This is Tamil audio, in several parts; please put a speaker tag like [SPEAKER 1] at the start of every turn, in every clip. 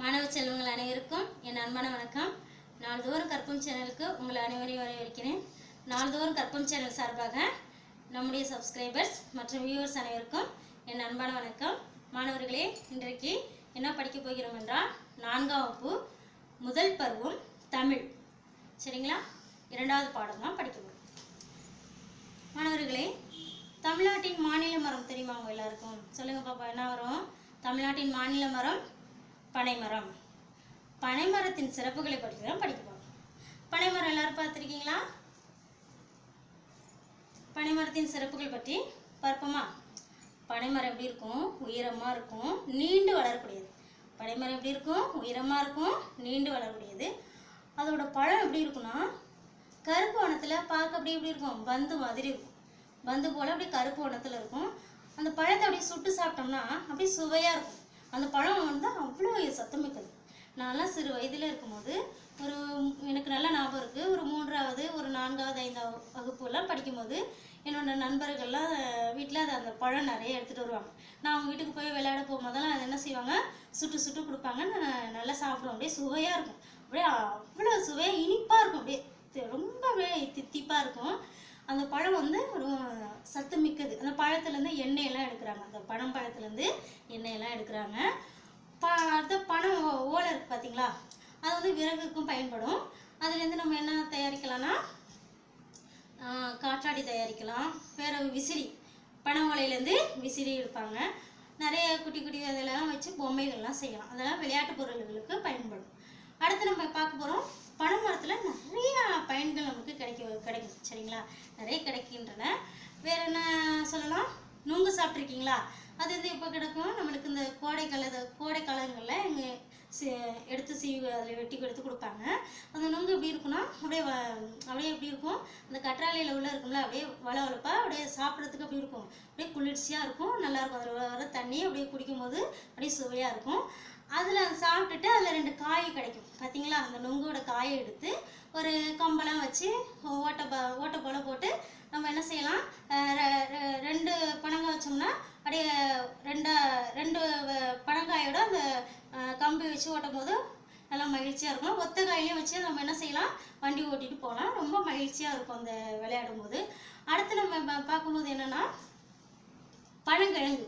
[SPEAKER 1] மாணவ செல்வங்கள் அனைவருக்கும் என் அன்பான வணக்கம். நாள்தோறும் கற்பம் சேனலுக்கு உங்களை அனைவரையும் வரவேற்கிறேன். நாள்தோறும் கற்பம் சேனல் சார்பாக நம்முடைய சப்ஸ்கிரைபர்ஸ் மற்றும் வியூவர்ஸ் அனைவருக்கும் என் அன்பான வணக்கம். மாணவர்களே இன்றைக்கு என்ன படிக்க போகிறோம் என்றால் நான்காம் வகுப்பு முதல் பருவம் தமிழ். சரிங்களா? இரண்டாவது பாடம் தான் படிக்க போகிறோம் மாணவர்களே தமிழ்நாட்டின் மாநில மரம் தெரியுமா உங்க எல்லாருக்கும்? சொல்லுங்க பாப்பா என்ன வரும் தமிழ்நாட்டின் மாநில மரம் பனைமரம். பனைமரத்தின் சிறப்புகளை பற்றி தான் படிக்க போகிறோம் பனைமரம் எல்லாரும் பார்த்துருக்கீங்களா? பனைமரத்தின் சிறப்புகள் பற்றி பார்ப்போமா? பனைமரம் எப்படி இருக்கும்? உயரமாக இருக்கும் நீண்டு வளரக்கூடியது. பனைமரம் எப்படி இருக்கும்? உயரமாக இருக்கும் நீண்டு வளரக்கூடியது. அதோட பழம் எப்படி இருக்கும்னா கருப்பு வனத்தில் பார்க்க அப்படி எப்படி இருக்கும்? பந்து மாதிரி இருக்கும். பந்து போல் அப்படியே கருப்பு வனத்தில் இருக்கும். அந்த பழத்தை அப்படியே சுட்டு சாப்பிட்டோம்னா அப்படியே சுவையாக இருக்கும். அந்த பழம் வந்து அவ்வளோ சத்தமிக்கது நான்லாம் சிறு வயதில் இருக்கும்போது ஒரு எனக்கு நல்ல ஞாபகம் இருக்குது ஒரு மூன்றாவது ஒரு நான்காவது ஐந்தாவது வகுப்புலாம் படிக்கும்போது என்னோட நண்பர்கள்லாம் வீட்டில் அது அந்த பழம் நிறைய எடுத்துகிட்டு வருவாங்க. நான் அவங்க வீட்டுக்கு போய் விளையாட போகும்போதெல்லாம் அது என்ன செய்வாங்க? சுட்டு சுட்டு கொடுப்பாங்க நான் நல்லா சாப்பிடுவோம் அப்படியே சுவையாக இருக்கும். அப்படியே அவ்வளோ சுவையாக இனிப்பாக இருக்கும். அப்படியே ரொம்ப அப்படியே தித்திப்பாக இருக்கும். அந்த பழம் வந்து ஒரு சத்து மிக்கது அந்த பழத்துலேருந்து எண்ணெயெல்லாம் எடுக்கிறாங்க. அந்த பனம் பழத்துலேருந்து எண்ணெயெல்லாம் எடுக்கிறாங்க. ப அடுத்த பனம் ஓலை இருக்குது பார்த்தீங்களா அது வந்து விறகுக்கும் பயன்படும். அதுலேருந்து நம்ம என்ன தயாரிக்கலாம்னா காற்றாடி தயாரிக்கலாம். வேற விசிறி பனை ஓலையிலேருந்து விசிறி எடுப்பாங்க. நிறைய குட்டி குட்டி அதெல்லாம் வச்சு பொம்மைகள்லாம் செய்யலாம். அதெல்லாம் விளையாட்டு பொருள்களுக்கு பயன்படும். அடுத்து நம்ம பார்க்க போகிறோம் பனை மரத்தில் நிறைய பயன்கள் நமக்கு கிடைக்க கிடைக்கும். சரிங்களா? நிறைய கிடைக்கின்றன. வேற என்ன சொல்லலாம்? நுங்கு சாப்பிட்ருக்கீங்களா அது வந்து எப்போ கிடைக்கும்? நம்மளுக்கு இந்த கோடைக்கால கோடை காலங்களில் இங்கே எடுத்து சீவி அதில் வெட்டி எடுத்து கொடுப்பாங்க. அந்த நுங்கு எப்படி இருக்கும்னா அப்படியே அப்படியே எப்படி இருக்கும்? அந்த கற்றாழையில் உள்ள இருக்கும்ல அப்படியே வளவளப்பா அப்படியே சாப்பிட்றதுக்கு அப்படி இருக்கும். அப்படியே குளிர்ச்சியாக இருக்கும் நல்லாயிருக்கும் அதில் வர தண்ணி அப்படியே குடிக்கும்போது அப்படியே சுவையாக இருக்கும். அதில் சாப்பிட்டுட்டு அதில் காய் கிடைக்கும். பார்த்தீங்களா அந்த நுங்கோட காயை எடுத்து ஒரு கம்பெல்லாம் வச்சு ஓட்டை ப ஓட்டை போல போட்டு நம்ம என்ன செய்யலாம்? ரெ- ரெ- ரெண்டு பனங்காய் வச்சோம்னா அப்படியே ரெண்டா ரெண்டு பனங்காயோட அந்த கம்பி வச்சு ஓட்டும் போது நல்லா மகிழ்ச்சியாக இருக்கும். ஒத்த காயிலையும் வச்சு நம்ம என்ன செய்யலாம்? வண்டி ஓட்டிட்டு போகலாம். ரொம்ப மகிழ்ச்சியாக இருக்கும் அந்த விளையாடும் போது அடுத்து நம்ம பார்க்கும்போது என்னன்னா பழங்கிழங்கு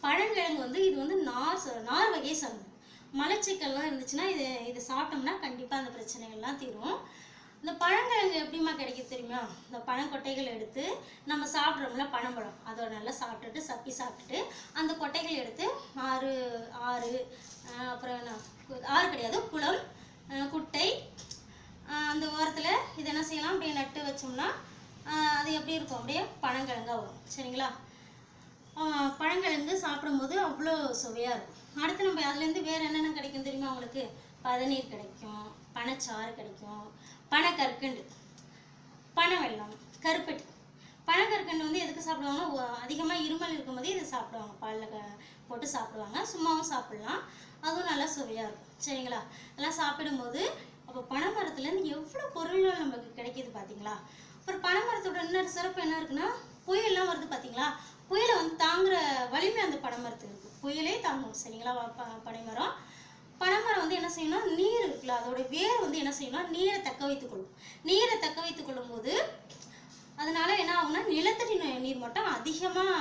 [SPEAKER 1] பழங்கிழங்கு வந்து இது வந்து நார் ச- நார் வகையை சார்ந்தது. மலச்சிக்கல்லாம் இருந்துச்சுன்னா இது இது சாப்பிட்டோம்னா கண்டிப்பாக அந்த பிரச்சனைகள்லாம் தீரும். இந்த பழங்கிழங்கு எப்படிம்மா கிடைக்குது தெரியுமா? இந்த பழங்கொட்டைகள் எடுத்து நம்ம சாப்பிட்றோம்ல பனம்பழம். அதை நல்லா சாப்பிட்டுட்டு சப்பி சாப்பிட்டுட்டு அந்த கொட்டைகள் எடுத்து ஆறு ஆறு அப்புறம் என்ன? கு- ஆறு கிடையாது குளம் குட்டை அந்த ஓரத்தில் இதை என்ன செய்யலாம்? அப்படியே நட்டு வச்சோம்னா அது எப்படி இருக்கும்? அப்படியே பழங்கிழங்காக வரும். சரிங்களா? பழங்கிழங்கு சாப்பிடும்போது அவ்வளோ சுவையாக இருக்கும். அடுத்து நம்ம அதுலேருந்து வேறு என்னென்ன கிடைக்கும் தெரியுமா உங்களுக்கு? பதநீர் கிடைக்கும் பனச்சாறு கிடைக்கும் பனக்கற்கண்டு பனை வெள்ளம் கருப்பட்டி. பனக்கற்கண்டு வந்து எதுக்கு சாப்பிடுவாங்கன்னா அதிகமாக இருமல் இருக்கும்போது இதை சாப்பிடுவாங்க. பாலில் க போட்டு சாப்பிடுவாங்க. சும்மாவும் சாப்பிடலாம். அதுவும் நல்லா சுவையாக இருக்கும். சரிங்களா? எல்லாம் சாப்பிடும்போது அப்போ பனைமரத்துலேருந்து எவ்வளோ பொருள்கள் நமக்கு கிடைக்கிது பார்த்தீங்களா? அப்புறம் பனைமரத்தோட இன்னொரு சிறப்பு என்ன இருக்குன்னா புயல்லாம் வருது பார்த்தீங்களா புயலை வந்து தாங்குற வலிமை அந்த பனைமரத்துக்கு இருக்குது புயலே தாங்கும் சரிங்களா பனைமரம். பனைமரம் வந்து என்ன செய்யணும்னா நீர் இருக்குல்ல அதோட வேர் வந்து என்ன செய்யணும்னா நீரை தக்க வைத்துக் கொள்ளும். நீரை தக்க வைத்துக் கொள்ளும் போது அதனால என்ன ஆகும்னா நிலத்தடி நீர் மட்டம் அதிகமாக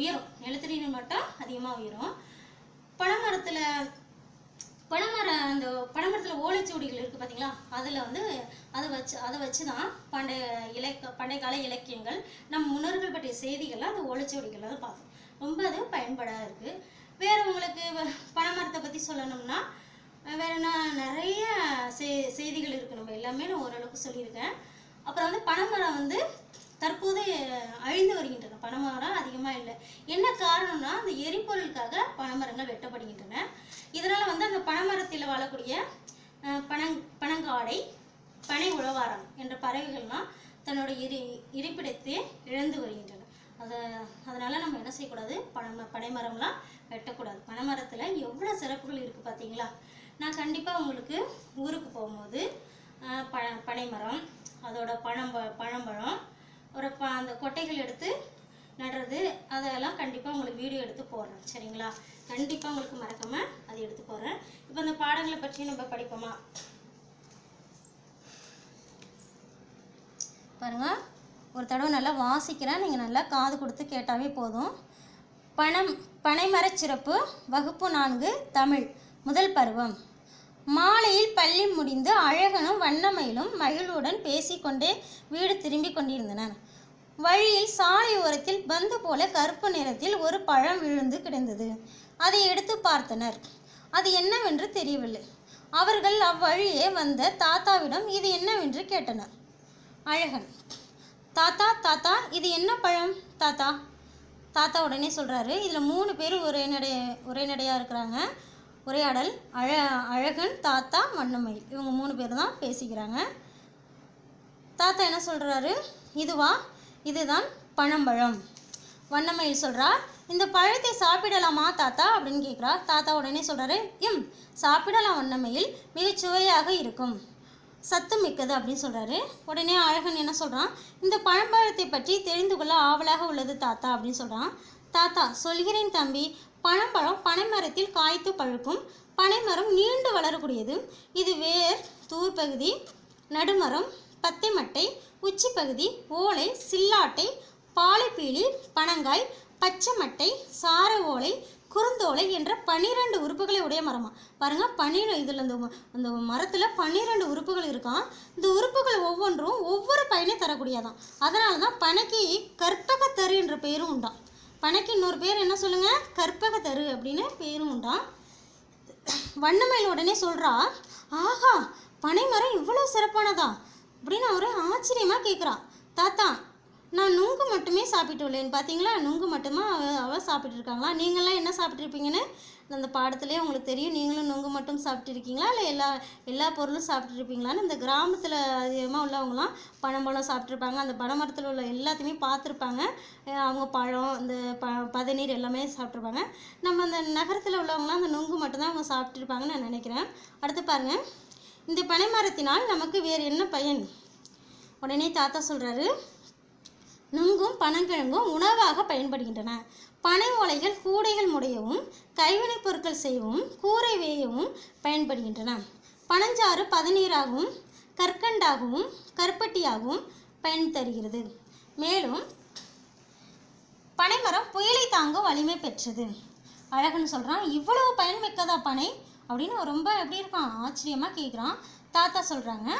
[SPEAKER 1] உயரும். நிலத்தடி நீர் மட்டம் அதிகமாக உயரும். பனைமரத்தில் பனைமரம் அந்த பனைமரத்தில் ஓலைச்சுவடிகள் இருக்குது பார்த்தீங்களா அதில் வந்து அதை வச்சு அதை வச்சு தான் பண்டைய இலக்க பண்டைய கால இலக்கியங்கள் நம் முன்னோர்கள் பற்றிய செய்திகள்லாம் அந்த ஓலைச்சுவடிகளில் தான் பார்த்தோம் ரொம்ப அது பயன்படாக இருக்குது வேறு உங்களுக்கு வ- பனைமரத்தை பற்றி சொல்லணும்னா வேறு நான் என்ன நிறைய செய் செய்திகள் இருக்குது நம்ம எல்லாமே நான் ஓரளவுக்கு சொல்லியிருக்கேன். அப்புறம் வந்து பனைமரம் வந்து தற்போது அழிந்து வருகின்றன பனைமரம் அதிகமாக இல்லை. என்ன காரணம்னா அந்த எரிபொருளுக்காக பனைமரங்கள் வெட்டப்படுகின்றன. இதனால் வந்து அந்த பனைமரத்தில் வாழக்கூடிய பனங் பனங்காடை பனை உழவாரம் என்ற பறவைகள்லாம் தன்னோட இரு இருப்பிடத்தை இழந்து வருகின்றன. அதை அதனால் நம்ம என்ன செய்யக்கூடாது? பனை பனைமரம்லாம் வெட்டக்கூடாது. பனைமரத்தில் எவ்வளோ சிறப்புகள் இருக்குது பார்த்தீங்களா நான் கண்டிப்பாக உங்களுக்கு ஊருக்கு போகும்போது ப பனைமரம் அதோட பழம் பழம்பழம் ஒரு ப அந்த கொட்டைகள் எடுத்து நடுறது அதெல்லாம் கண்டிப்பாக உங்களுக்கு வீடியோ எடுத்து போடுறேன் சரிங்களா? கண்டிப்பாக உங்களுக்கு மறக்காமல் அதை எடுத்து போடுறேன். இப்போ அந்த இந்த பாடங்களை பற்றி நம்ம படிப்போமா? பாருங்க. ஒரு தடவை நல்லா வாசிக்கிறேன். நீங்கள் நல்லா காது கொடுத்து கேட்டாவே போதும். பணம் பனைமரச் சிறப்பு வகுப்பு நான்கு தமிழ். முதல் பருவம். மாலையில் பள்ளி முடிந்து அழகனும் வண்ணமயிலும் மகிழ்வுடன் பேசிக்கொண்டே வீடு திரும்பி கொண்டிருந்தனர். வழியில் சாலை ஓரத்தில் பந்து போல கருப்பு நிறத்தில் ஒரு பழம் விழுந்து கிடந்தது. அதை எடுத்து பார்த்தனர். அது என்னவென்று தெரியவில்லை. அவர்கள் அவ்வழியே வந்த தாத்தாவிடம் இது என்னவென்று கேட்டனர். அழகன் தாத்தா தாத்தா இது என்ன பழம்? தாத்தா தாத்தா உடனே சொல்கிறாரு இதில் மூணு பேர் ஒரே நடை ஒரே நடையாக இருக்கிறாங்க. உரையாடல் அழ அழகன் தாத்தா வண்ணமயில் இவங்க மூணு பேர் தான் பேசிக்கிறாங்க. தாத்தா என்ன சொல்கிறாரு இதுவா? இதுதான் பனம்பழம். வண்ணமயில் சொல்கிறா இந்த பழத்தை சாப்பிடலாமா தாத்தா? அப்படின்னு கேட்குறா தாத்தா உடனே சொல்கிறாரு எம் சாப்பிடலாம் வண்ணமயில் மிகச் சுவையாக இருக்கும். சத்து மிக்கது அப்படின்னு சொல்கிறாரு உடனே அழகன் என்ன சொல்கிறான் இந்த பழம்பழத்தை பற்றி தெரிந்து கொள்ள ஆவலாக உள்ளது தாத்தா அப்படின்னு சொல்கிறான் தாத்தா சொல்கிறேன் தம்பி பழம்பழம் பனைமரத்தில் காய்த்து பழுக்கும் பனைமரம் நீண்டு வளரக்கூடியது. இது வேர் தூர் பகுதி நடுமரம் பத்தைமட்டை உச்சிப்பகுதி உச்சி பகுதி ஓலை சில்லாட்டை பாலைப்பீலி பனங்காய் பச்சை மட்டை சார ஓலை குறுந்தோலை என்ற பன்னிரெண்டு உறுப்புகளை உடைய மரமா? பாருங்க பன்னிர இதில் இந்த அந்த மரத்தில் பன்னிரெண்டு உறுப்புகள் இருக்கான் இந்த உறுப்புகள் ஒவ்வொன்றும் ஒவ்வொரு பயனை தரக்கூடியதான் அதனால தான் பனைக்கு கற்பகத்தரு என்ற பெயரும் உண்டாம். பனைக்கு இன்னொரு பேர் என்ன சொல்லுங்கள் கற்பகத்தரு அப்படின்னு பேரும் உண்டாம். வண்ணமயில் உடனே சொல்கிறா ஆஹா பனைமரம் இவ்வளோ சிறப்பானதா? அப்படின்னு அவரு ஆச்சரியமாக கேட்குறான் தாத்தா நான் நுங்கு மட்டுமே சாப்பிட்டு உள்ளேன். பார்த்தீங்களா நுங்கு மட்டுமா அவ அவ சாப்பிட்டு இருக்காங்களா? நீங்களாம் என்ன சாப்பிட்ருப்பீங்கன்னு அந்த பாடத்துலேயே உங்களுக்கு தெரியும். நீங்களும் நுங்கு மட்டும் சாப்பிட்டுருக்கீங்களா இல்லை எல்லா எல்லா பொருளும் சாப்பிட்டுருப்பீங்களான்னு இந்த கிராமத்தில் அதிகமாக உள்ளவங்களாம் பனம்பழம் சாப்பிட்ருப்பாங்க அந்த பனமரத்தில் உள்ள எல்லாத்தையுமே பார்த்துருப்பாங்க. அவங்க பழம் இந்த ப பதநீர் எல்லாமே சாப்பிட்ருப்பாங்க நம்ம அந்த நகரத்தில் உள்ளவங்களாம் அந்த நுங்கு மட்டும்தான் அவங்க சாப்பிட்ருப்பாங்கன்னு நான் நினைக்கிறேன். அடுத்து பாருங்கள் இந்த பனைமரத்தினால் நமக்கு வேறு என்ன பயன்? உடனே தாத்தா சொல்கிறாரு நுங்கும் பனங்கிழங்கும் உணவாக பயன்படுகின்றன. பனை ஓலைகள் கூடைகள் முடையவும் கைவினைப் பொருட்கள் செய்யவும் கூரை வேயவும் பயன்படுகின்றன. பனஞ்சாறு பதநீராகவும் கற்கண்டாகவும் கருப்பட்டியாகவும் பயன் தருகிறது. மேலும் பனைமரம் புயலை தாங்க வலிமை பெற்றது. அழகன் சொல்கிறான் இவ்வளவு பயன்மிக்கதா பனை? அப்படின்னு ரொம்ப எப்படி இருக்கான்? ஆச்சரியமாக கேட்குறான் தாத்தா சொல்கிறாங்க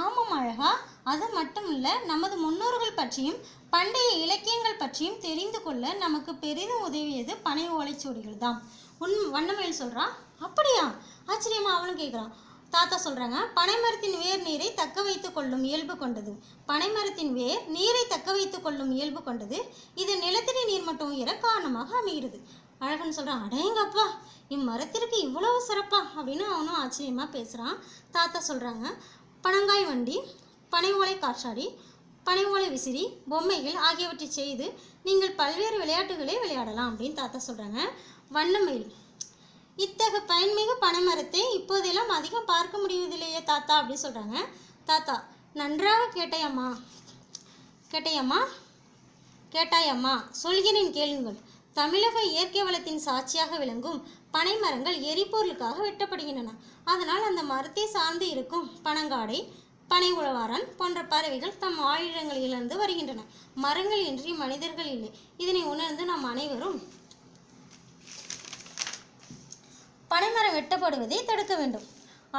[SPEAKER 1] ஆமாம் அழகா அது மட்டும் இல்லை நமது முன்னோர்கள் பற்றியும் பண்டைய இலக்கியங்கள் பற்றியும் தெரிந்து கொள்ள நமக்கு பெரிதும் உதவியது பனை ஓலைச்சுவடிகள் தான் உன் வண்ணமயில் சொல்கிறான் அப்படியா? ஆச்சரியமா அவனும் கேட்குறான் தாத்தா சொல்கிறாங்க பனைமரத்தின் வேர் நீரை தக்க வைத்து கொள்ளும் இயல்பு கொண்டது. பனைமரத்தின் வேர் நீரை தக்க வைத்து கொள்ளும் இயல்பு கொண்டது. இது நிலத்தடி நீர் மட்டம் உயர காரணமாக அமைகிறது. அழகன் சொல்கிறான் அடேங்கப்பா இம்மரத்திற்கு இவ்வளவு சிறப்பா? அப்படின்னு அவனும் ஆச்சரியமாக பேசுகிறான் தாத்தா சொல்கிறாங்க பனங்காய் வண்டி பனை ஓலை காற்றாடி பனை ஓலை விசிறி பொம்மைகள் ஆகியவற்றை செய்து நீங்கள் பல்வேறு விளையாட்டுகளை விளையாடலாம் அப்படின்னு தாத்தா சொல்கிறாங்க வண்ணமயில் இத்தகு பயன்மிகு பனைமரத்தை இப்போதெல்லாம் அதிகம் பார்க்க முடிவதில்லையே தாத்தா அப்படின்னு சொல்கிறாங்க தாத்தா நன்றாக கேட்டையம்மா கேட்டையம்மா கேட்டாயம்மா சொல்கிறேன் கேளுங்கள். தமிழக இயற்கை வளத்தின் சாட்சியாக விளங்கும் பனை மரங்கள் எரிபொருளுக்காக வெட்டப்படுகின்றன. அதனால் அந்த மரத்தை சார்ந்து இருக்கும் பனங்காடை பனை உழவாரன் போன்ற பறவைகள் தம் ஆழிடங்களிலிருந்து வருகின்றன. மரங்கள் இன்றி மனிதர்கள் இல்லை. இதனை உணர்ந்து நாம் அனைவரும் பனைமரம் வெட்டப்படுவதை தடுக்க வேண்டும்.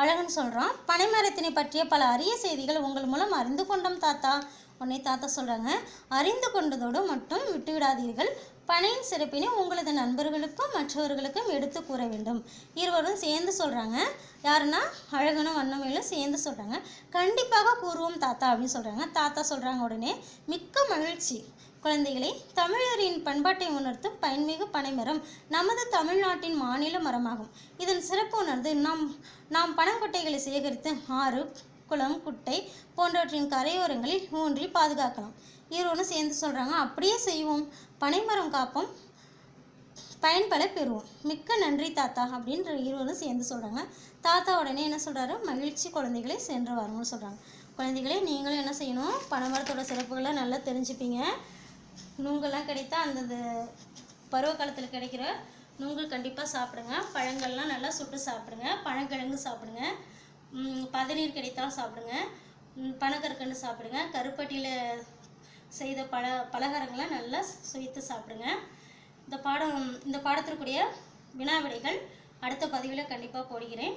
[SPEAKER 1] அழகன் சொல்றான் பனைமரத்தினை பற்றிய பல அரிய செய்திகள் உங்கள் மூலம் அறிந்து கொண்டோம் தாத்தா. உன்னை தாத்தா சொல்றாங்க அறிந்து கொண்டதோடு மட்டும் விட்டுவிடாதீர்கள். பனையின் சிறப்பினை உங்களது நண்பர்களுக்கும் மற்றவர்களுக்கும் எடுத்து கூற வேண்டும். இருவரும் சேர்ந்து சொல்கிறாங்க யாருன்னா? அழகனும் வண்ணமையிலும் சேர்ந்து சொல்கிறாங்க கண்டிப்பாக கூறுவோம் தாத்தா அப்படின்னு சொல்கிறாங்க தாத்தா சொல்கிறாங்க உடனே மிக்க மகிழ்ச்சி. குழந்தைகளை தமிழரின் பண்பாட்டை உணர்த்தும் பயன்மிகு பனைமரம் நமது தமிழ்நாட்டின் மாநில மரமாகும். இதன் சிறப்பு உணர்ந்து நாம் நாம் பனங்கொட்டைகளை சேகரித்து ஆறு குளம் குட்டை போன்றவற்றின் கரையோரங்களில் ஊன்றி பாதுகாக்கலாம். இருவரும் சேர்ந்து சொல்கிறாங்க அப்படியே செய்வோம். பனைமரம் காப்போம். பயன்பட பெறுவோம். மிக்க நன்றி தாத்தா அப்படின்ற இருவரும் சேர்ந்து சொல்கிறாங்க தாத்தா உடனே என்ன சொல்கிறாரு மகிழ்ச்சி குழந்தைகளை சென்று வரணும்னு சொல்கிறாங்க குழந்தைகளே நீங்களும் என்ன செய்யணும்? பனைமரத்தோட சிறப்புகளை நல்லா தெரிஞ்சுப்பீங்க. நுங்கெல்லாம் கிடைத்தா அந்தந்த பருவ காலத்தில் கிடைக்கிற நுங்கு கண்டிப்பாக சாப்பிடுங்க. பழங்கள்லாம் நல்லா சுட்டு சாப்பிடுங்க. பழங்கிழங்கு சாப்பிடுங்க. பதநீர் கிடைத்தால் சாப்பிடுங்க. ம், பனக்கற்கண்டு சாப்பிடுங்க. கருப்பட்டியில் செய்த பல பலகாரங்களை நல்லா சுவைத்து சாப்பிடுங்க. இந்த பாடம் இந்த பாடத்திற்குரிய வினா விடைகள் அடுத்த பதிவில் கண்டிப்பாக போடுகிறேன்.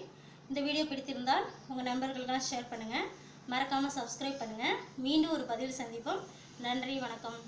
[SPEAKER 1] இந்த வீடியோ பிடித்திருந்தால் உங்கள் நண்பர்களுக்கெல்லாம் ஷேர் பண்ணுங்கள் மறக்காமல் சப்ஸ்கிரைப் பண்ணுங்கள் மீண்டும் ஒரு பதிவில் சந்திப்போம். நன்றி வணக்கம்.